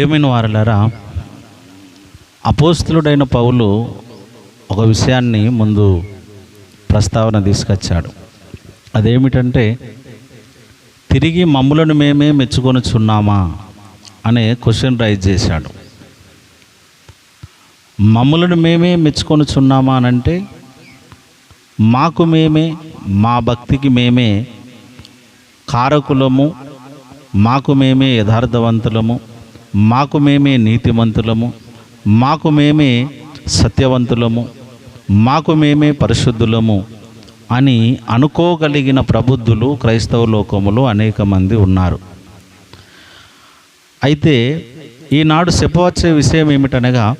ప్రేమైన వారలారా అపోస్తులుడైన పౌలు ఒక విషయాన్ని ముందు ప్రస్తావన తీసుకొచ్చాడు. అదేమిటంటే తిరిగి మమ్ములను మేమే మెచ్చుకొనుచున్నామా అనే క్వశ్చన్ రైజ్ చేశాడు. మమ్ములను మేమే మెచ్చుకొనుచున్నామా అనంటే మాకు మేమే మా భక్తికి మేమే కారకులము మాకు మేమే యథార్థవంతులము మాకు మేమే నీతిమంతులము మాకు మేమే సత్యవంతులము మాకు మేమే పరిశుద్ధులము అని అనుకోగలిగిన ప్రబుద్ధులు క్రైస్తవ లోకములో అనేక మంది ఉన్నారు. అయితే ఈనాడు చెప్పవచ్చే విషయం ఏమిటనగా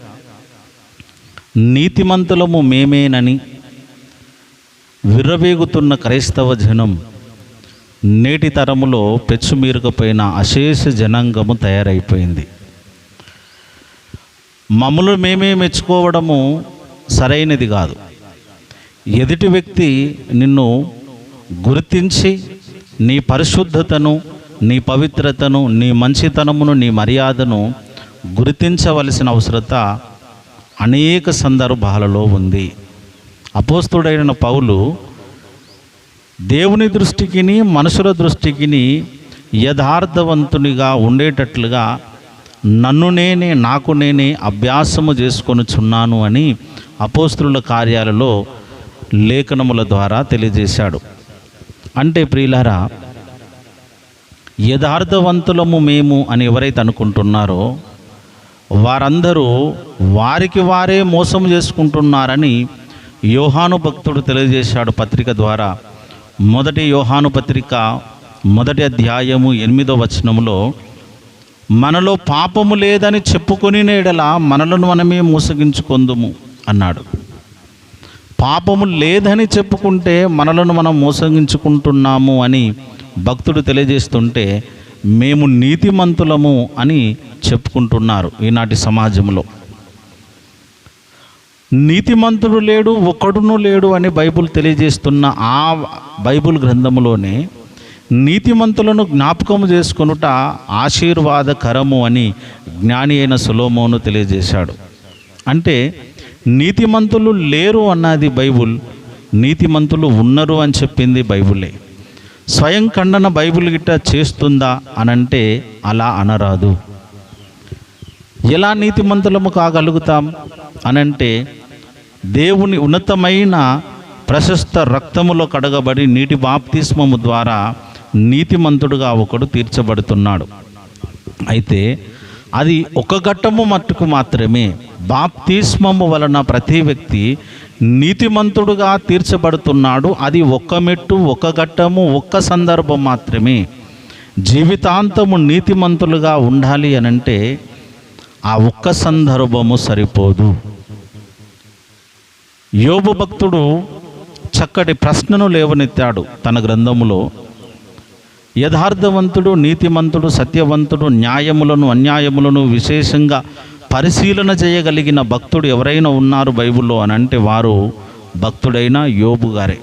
నీతిమంతులము మేమేనని విర్రవేగుతున్న క్రైస్తవ జనం నేటి తరములో పెచ్చుమీరుకపోయిన అశేష జనాంగము తయారైపోయింది. మమ్మల్ని మేమే మెచ్చుకోవడము సరైనది కాదు. ఎదుటి వ్యక్తి నిన్ను గుర్తించి నీ పరిశుద్ధతను నీ పవిత్రతను నీ మంచితనమును నీ మర్యాదను గుర్తించవలసిన అవసరత అనేక సందర్భాలలో ఉంది. అపోస్తుడైన పౌలు దేవుని దృష్టికిని మనుషుల దృష్టికిని యథార్థవంతునిగా ఉండేటట్లుగా నన్ను నేనే నాకు నేనే అభ్యాసము చేసుకొనుచున్నాను అని అపోస్తుల కార్యాలలో లేఖనముల ద్వారా తెలియజేశాడు. అంటే ప్రియులారా యథార్థవంతులము మేము అని ఎవరైతే అనుకుంటున్నారో వారందరూ వారికి వారే మోసం చేసుకుంటున్నారని యోహాను భక్తుడు తెలియజేశాడు పత్రిక ద్వారా. మొదటి యోహాను పత్రిక మొదటి అధ్యాయము ఎనిమిదో వచనములో మనలో పాపము లేదని చెప్పుకొని నేడల మనలను మనమే మోసగించుకొందుము అన్నాడు. పాపము లేదని చెప్పుకుంటే మనలను మనం మోసగించుకుంటున్నాము అని భక్తుడు తెలియజేస్తుంటే మేము నీతిమంతులము అని చెప్పుకుంటున్నారు ఈనాటి సమాజంలో. నీతిమంతుడు లేడు ఒక్కడును లేడు అని బైబుల్ తెలియజేస్తున్న ఆ బైబుల్ గ్రంథంలోనే నీతిమంతులను జ్ఞాపకము చేసుకొనుట ఆశీర్వాదకరము అని జ్ఞాని అయిన సులోమోను తెలియజేశాడు. అంటే నీతిమంతులు లేరు అన్నది బైబుల్ నీతిమంతులు ఉన్నారు అని చెప్పింది బైబులే. స్వయం ఖండన బైబుల్ గిట్ట చేస్తుందా అనంటే అలా అనరాదు. ఎలా నీతిమంతులము కాగలుగుతాం అనంటే దేవుని ఉన్నతమైన ప్రశస్త రక్తములో కడగబడి నీటి బాప్తిస్మము ద్వారా నీతిమంతుడుగా ఒకడు తీర్చబడుతున్నాడు. అయితే అది ఒక ఘట్టము మట్టుకు మాత్రమే. బాప్తిస్మము వలన ప్రతి వ్యక్తి నీతిమంతుడుగా తీర్చబడుతున్నాడు. అది ఒక్క మెట్టు ఒక ఘట్టము ఒక్క సందర్భం మాత్రమే. జీవితాంతము నీతిమంతులుగా ఉండాలి అనంటే ఆ ఒక్క సందర్భము సరిపోదు. యోబు భక్తుడు చక్కటి ప్రశ్నను లేవనెత్తాడు తన గ్రంథములో. యథార్థవంతుడు నీతిమంతుడు సత్యవంతుడు న్యాయములను అన్యాయములను విశేషంగా పరిశీలన చేయగలిగిన భక్తుడు ఎవరైనా ఉన్నారు బైబిల్లో అని అంటే వారు భక్తుడైన యోబు గారే.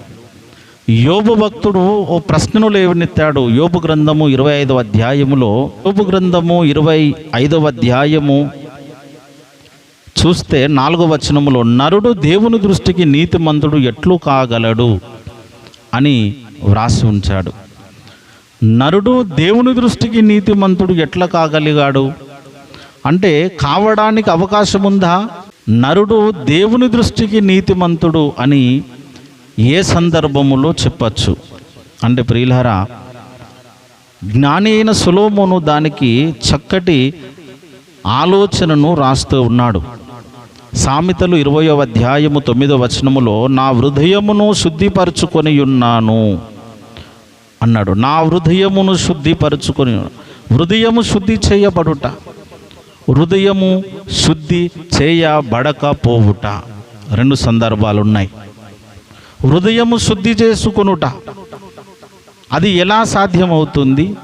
యోబు భక్తుడు ఓ ప్రశ్నను లేవనెత్తాడు. యోబు గ్రంథము ఇరవై ఐదవ అధ్యాయములో యోబు గ్రంథము ఇరవై ఐదవ అధ్యాయము చూస్తే నాలుగో వచనములో నరుడు దేవుని దృష్టికి నీతిమంతుడు ఎట్లు కాగలడు? అని వ్రాసి ఉంచాడు. నరుడు దేవుని దృష్టికి నీతిమంతుడు ఎట్లా కాగలిగాడు? అంటే కావడానికి అవకాశం ఉందా నరుడు దేవుని దృష్టికి నీతిమంతుడు అని ఏ సందర్భములో చెప్పచ్చు? అంటే ప్రియులహరా జ్ఞాని అయిన సులోమును దానికి చక్కటి ఆలోచనను రాస్తూ ఉన్నాడు. సామెతలు ఇరవయో అధ్యాయము తొమ్మిదో వచనములో నా హృదయమును శుద్ధిపరచుకొని ఉన్నాను అన్నాడు. నా హృదయమును శుద్ధిపరచుకొని హృదయము శుద్ధి చేయబడుట హృదయము శుద్ధి చేయబడకపోవుట. రెండు సందర్భాలు ఉన్నాయి హృదయము శుద్ధి చేసుకొనుట అది ఎలా సాధ్యమవుతుంది?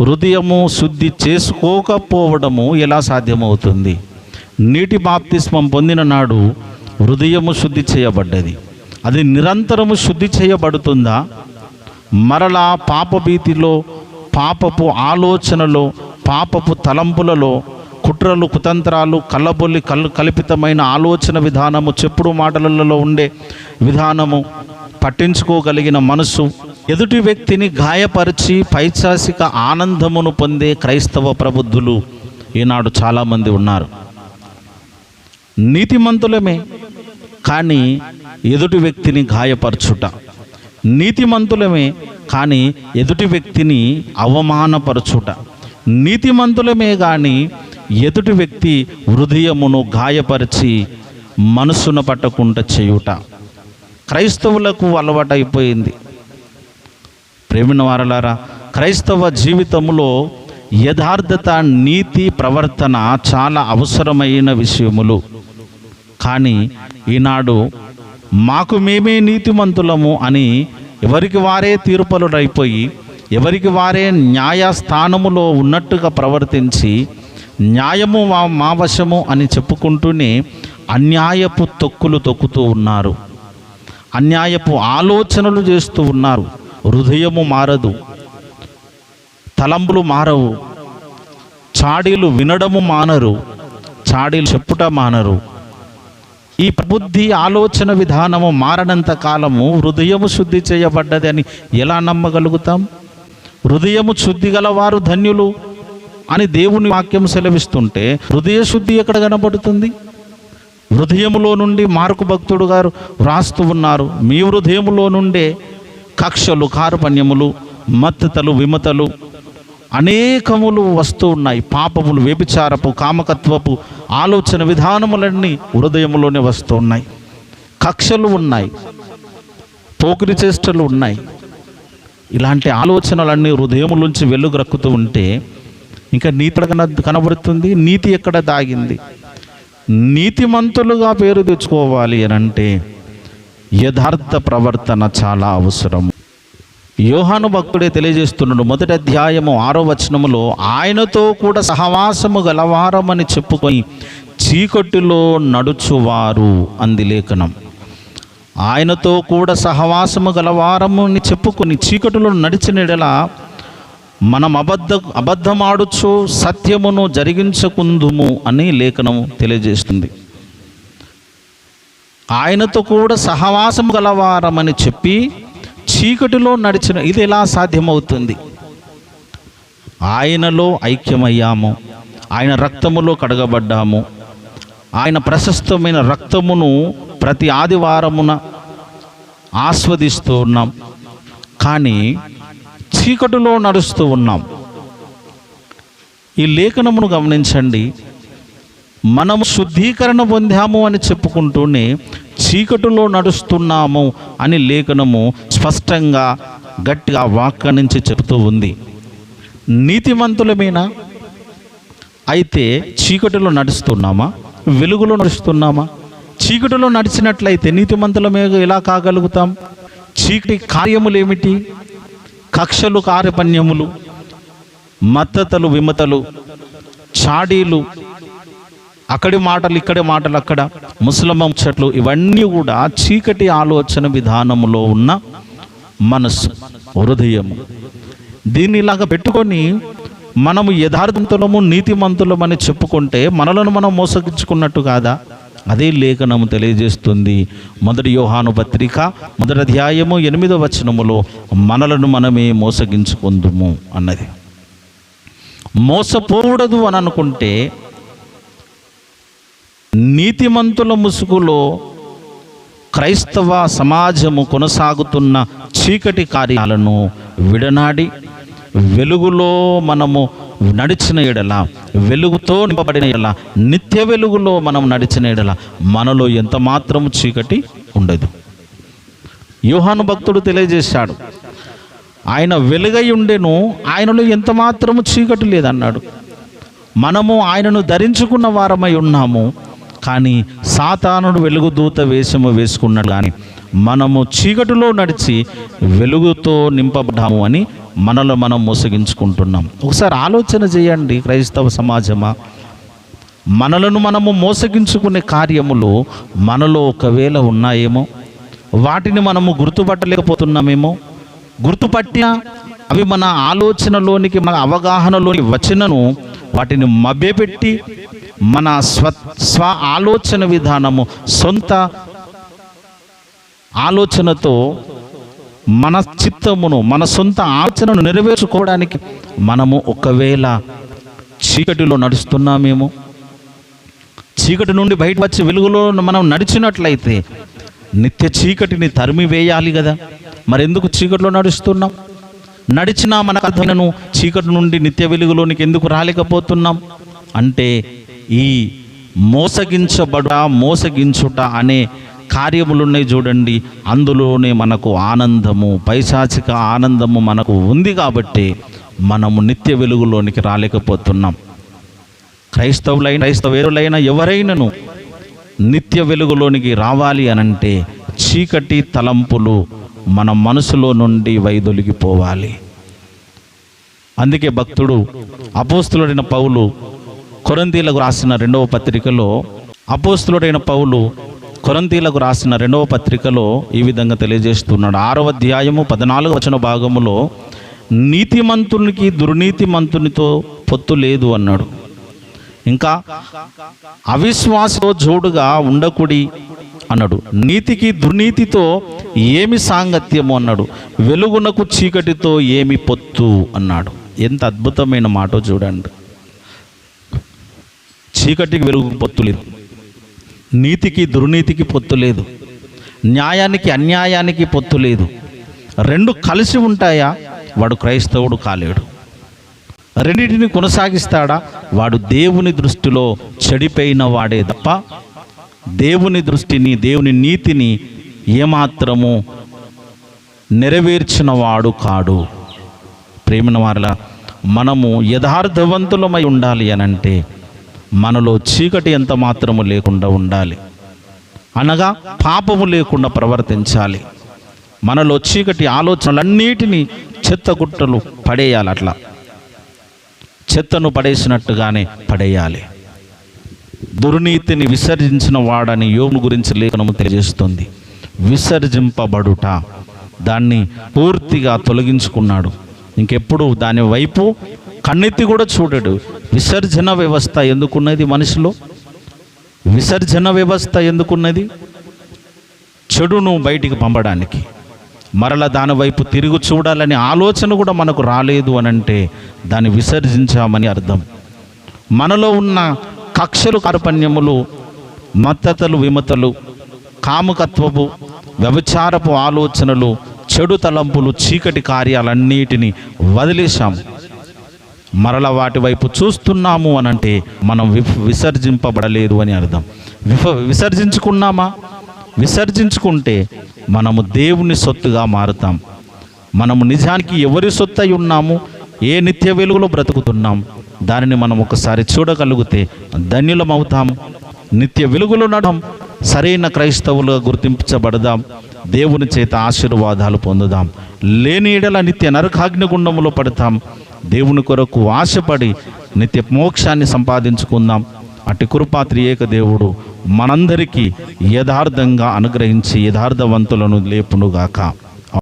హృదయము శుద్ధి చేసుకోకపోవడము ఎలా సాధ్యమవుతుంది? నీటి బాప్తిస్మం పొందిన నాడు హృదయము శుద్ధి చేయబడ్డది. అది నిరంతరము శుద్ధి చేయబడుతుందా? మరలా పాపభీతిలో పాపపు ఆలోచనలో పాపపు తలంపులలో కుట్రలు కుతంత్రాలు కళ్ళబొల్లి కల్ కల్పితమైన ఆలోచన విధానము చెప్పుడు మాటలలో ఉండే విధానము పట్టించుకోగలిగిన మనసు ఎదుటి వ్యక్తిని గాయపరిచి పైశాసిక ఆనందమును పొందే క్రైస్తవ ప్రబుద్ధులు ఈనాడు చాలామంది ఉన్నారు. నీతిమంతులమే కానీ ఎదుటి వ్యక్తిని గాయపరచుట. నీతిమంతులమే కానీ ఎదుటి వ్యక్తిని అవమానపరచుట. నీతిమంతులమే కానీ ఎదుటి వ్యక్తి హృదయమును గాయపరిచి మనసును పట్టకుండా చేయుట. క్రైస్తవులకు అలవాటైపోయింది. ప్రేమిన వారలారా క్రైస్తవ జీవితంలో యథార్థత నీతి ప్రవర్తన చాలా అవసరమైన విషయములు. కానీ ఈనాడు మాకు మేమే నీతిమంతులము అని ఎవరికి వారే తీర్పులైపోయి ఎవరికి వారే న్యాయస్థానములో ఉన్నట్టుగా ప్రవర్తించి న్యాయము మా మా వశము అని చెప్పుకుంటూనే అన్యాయపు తొక్కులు తొక్కుతూ ఉన్నారు. అన్యాయపు ఆలోచనలు చేస్తూ ఉన్నారు. హృదయము మారదు. తలంపులు మారవు. చాడీలు వినడము మానరు. చాడీలు చెప్పుట మానరు. ఈ ప్రబుద్ధి ఆలోచన విధానము మారనంత కాలము హృదయము శుద్ధి చేయబడ్డది అని ఎలా నమ్మగలుగుతాం? హృదయము శుద్ధి గలవారు ధన్యులు అని దేవుని వాక్యం సెలవిస్తుంటే హృదయ శుద్ధి ఎక్కడ కనబడుతుంది? హృదయములో నుండి మార్కు భక్తుడు గారు వ్రాస్తూ ఉన్నారు మీ హృదయములో నుండే కక్షలు కార్పణ్యములు మత్తతలు విమతలు అనేకములు వస్తూ ఉన్నాయి. పాపములు వ్యభిచారపు కామకత్వపు ఆలోచన విధానములన్నీ హృదయములోనే వస్తూ ఉన్నాయి. కక్షలు ఉన్నాయి. పోకిరి చేష్టలు ఉన్నాయి. ఇలాంటి ఆలోచనలన్నీ హృదయములోంచి వెలుగురక్కుతూ ఉంటే ఇంకా నీతి కన- కనబడుతుంది? నీతి ఎక్కడ దాగింది? నీతిమంతులుగా పేరు తెచ్చుకోవాలి అని అంటే యథార్థ ప్రవర్తన చాలా అవసరం. యోహాను భక్తుడే తెలియజేస్తున్నాడు. మొదటి అధ్యాయము ఆరో వచనములో ఆయనతో కూడా సహవాసము గలవారమని చెప్పుకొని చీకటిలో నడుచువారు అంది లేఖనం. ఆయనతో కూడా సహవాసము గలవారము అని చెప్పుకొని చీకటిలో నడిచినడల మనం అబద్ధ అబద్ధమాడుచు సత్యమును జరిగించకుందుము అని లేఖనం తెలియజేస్తుంది. ఆయనతో కూడా సహవాసము గలవారమని చెప్పి చీకటిలో నడిచిన ఇది ఎలా సాధ్యమవుతుంది? ఆయనలో ఐక్యమయ్యాము. ఆయన రక్తములో కడగబడ్డాము. ఆయన ప్రశస్తమైన రక్తమును ప్రతి ఆదివారమున ఆస్వాదిస్తూ ఉన్నాం. కానీ చీకటిలో నడుస్తూ ఉన్నాం. ఈ లేఖనమును గమనించండి. మనము శుద్ధీకరణ పొందాము అని చెప్పుకుంటూనే చీకటిలో నడుస్తున్నాము అని లేఖనము స్పష్టంగా గట్టిగా వాక్క నుంచి చెబుతూ ఉంది. నీతిమంతులమేనా? అయితే చీకటిలో నడుస్తున్నామా? వెలుగులో నడుస్తున్నామా? చీకటిలో నడిచినట్లయితే నీతిమంతులమే ఎలా కాగలుగుతాం? చీకటి కార్యములు ఏమిటి కక్షలు కార్యపణ్యములు మద్దతలు విమతలు చాడీలు అక్కడి మాటలు ఇక్కడి మాటలు అక్కడ. ముసలమ్మ చెట్లు ఇవన్నీ కూడా చీకటి ఆలోచన విధానములో ఉన్న మనస్సు హృదయము. దీన్ని ఇలాగ పెట్టుకొని మనము యథార్థంతులము నీతిమంతులమని చెప్పుకుంటే మనలను మనం మోసగించుకున్నట్టు కాదా? అదే లేఖనము తెలియజేస్తుంది. మొదటి యోహాను పత్రిక మొదటి అధ్యాయము ఎనిమిదో వచనములో మనలను మనమే మోసగించుకుందుము అన్నది. మోసపోకూడదు అని అనుకుంటే నీతిమంతుల ముసుగులో క్రైస్తవ సమాజము కొనసాగుతున్న చీకటి కార్యాలను విడనాడి వెలుగులో మనము నడిచిన ఎడల వెలుగుతో నింపబడిన ఎడల నిత్య వెలుగులో మనం నడిచిన ఎడల మనలో ఎంత మాత్రము చీకటి ఉండదు. యోహాను భక్తుడు తెలియజేశాడు ఆయన వెలుగై ఉండెను ఆయనలో ఎంత మాత్రము చీకటి లేదన్నాడు. మనము ఆయనను ధరించుకున్న వారమై ఉన్నాము కానీ సాతానుడు వెలుగుదూత వేషము వేసుకున్నాడు కానీ మనము చీకటిలో నడిచి వెలుగుతో నింపబడ్డాము అని మనలో మనం మోసగించుకుంటున్నాం. ఒకసారి ఆలోచన చేయండి క్రైస్తవ సమాజమా. మనలను మనము మోసగించుకునే కార్యములు మనలో ఒకవేళ ఉన్నాయేమో వాటిని మనము గుర్తుపట్టలేకపోతున్నామేమో గుర్తుపట్టినా అవి మన ఆలోచనలోనికి మన అవగాహనలోని వచనను వాటిని మభ్యపెట్టి మన స్వ స్వ ఆలోచన విధానము సొంత ఆలోచనతో మన చిత్తమును మన సొంత ఆలోచనను నెరవేర్చుకోవడానికి మనము ఒకవేళ చీకటిలో నడుస్తున్నామేమో చీకటి నుండి బయట వచ్చి వెలుగులో మనం నడిచినట్లయితే నిత్య చీకటిని తరిమి వేయాలి కదా. మరెందుకు చీకటిలో నడుస్తున్నాం? నడిచినా మన కథను చీకటి నుండి నిత్య వెలుగులోనికి ఎందుకు రాలేకపోతున్నాం? అంటే ఈ మోసగించబడ మోసగించుట అనే కార్యములున్నాయి చూడండి. అందులోనే మనకు ఆనందము పైశాచిక ఆనందము మనకు ఉంది కాబట్టి మనము నిత్య వెలుగులోనికి రాలేకపోతున్నాం. క్రైస్తవులైన క్రైస్తవేరులైన ఎవరైనను నిత్య వెలుగులోనికి రావాలి అనంటే చీకటి తలంపులు మన మనసులో నుండి వైదొలిగిపోవాలి. అందుకే భక్తుడు అపోస్తులుడైన పౌలు కొరంతీలకు రాసిన రెండవ పత్రికలో అపోస్తులుడైన పౌలు కొరంతీలకు రాసిన రెండవ పత్రికలో ఈ విధంగా తెలియజేస్తున్నాడు. ఆరవ అధ్యాయము పద్నాలుగు వచన భాగములో నీతిమంతునికి దుర్నీతిమంతునితో పొత్తు లేదు అన్నాడు. ఇంకా అవిశ్వాసతో జోడుగా ఉండకుడి అన్నాడు. నీతికి దుర్నీతితో ఏమి సాంగత్యము అన్నాడు. వెలుగునకు చీకటితో ఏమి పొత్తు అన్నాడు. ఎంత అద్భుతమైన మాట చూడండి. చీకటికి వెలుగు పొత్తు లేదు. నీతికి దుర్నీతికి పొత్తు లేదు. న్యాయానికి అన్యాయానికి పొత్తు లేదు. రెండు కలిసి ఉంటాయా? వాడు క్రైస్తవుడు కాలేడు. రెండింటిని కొనసాగిస్తాడా? వాడు దేవుని దృష్టిలో చెడిపోయిన వాడే తప్ప దేవుని దృష్టిని దేవుని నీతిని ఏమాత్రము నెరవేర్చిన వాడు కాడు. ప్రేమిన వారిలా మనము యథార్థవంతులమై ఉండాలి అనంటే మనలో చీకటి ఎంత మాత్రము లేకుండా ఉండాలి. అనగా పాపము లేకుండా ప్రవర్తించాలి. మనలో చీకటి ఆలోచనలన్నిటినీ చెత్తగుట్టలు పడేయాలి అట్లా. చెత్తను పడేసినట్టుగానే పడేయాలి. దుర్నీతిని విసర్జించిన వాడని యోగుని గురించి లేఖనము తెలియజేస్తుంది. విసర్జింపబడుట. దాన్ని పూర్తిగా తొలగించుకున్నాడు. ఇంకెప్పుడు దాని వైపు కన్నెత్తి కూడా చూడడు. విసర్జన వ్యవస్థ ఎందుకున్నది మనిషిలో? విసర్జన వ్యవస్థ ఎందుకున్నది? చెడును బయటికి పంపడానికి. మరల దాని వైపు తిరుగు చూడాలనే ఆలోచన కూడా మనకు రాలేదు అని అంటే దాన్ని విసర్జించామని అర్థం. మనలో ఉన్న కక్షలు కార్పణ్యములు మత్తతలు విమతలు కాముకత్వపు వ్యభిచారపు ఆలోచనలు చెడు తలంపులు చీకటి కార్యాలన్నిటినీ వదిలేశాము మరల వాటి వైపు చూస్తున్నాము అని అంటే మనం విసర్జింపబడలేదు అని అర్థం. విఫ విసర్జించుకున్నామా? విసర్జించుకుంటే మనము దేవుని సొత్తుగా మారుతాం. మనము నిజానికి ఎవరి సొత్తు అయి ఉన్నాము? ఏ నిత్య వెలుగులో బ్రతుకుతున్నాం? దానిని మనం ఒకసారి చూడగలిగితే ధన్యులమవుతాం నిత్య వెలుగులో నడం సరైన క్రైస్తవులుగా గుర్తించబడదాం. దేవుని చేత ఆశీర్వాదాలు పొందుదాం. లేని ఎడల నిత్య నరకాగ్నిగుండములో పడతాం. దేవుని కొరకు ఆశపడి నిత్య మోక్షాన్ని సంపాదించుకుందాం. అటు కురుపాత్రి ఏక దేవుడు మనందరికీ యథార్థంగా అనుగ్రహించి యథార్థవంతులను లేపునుగాక.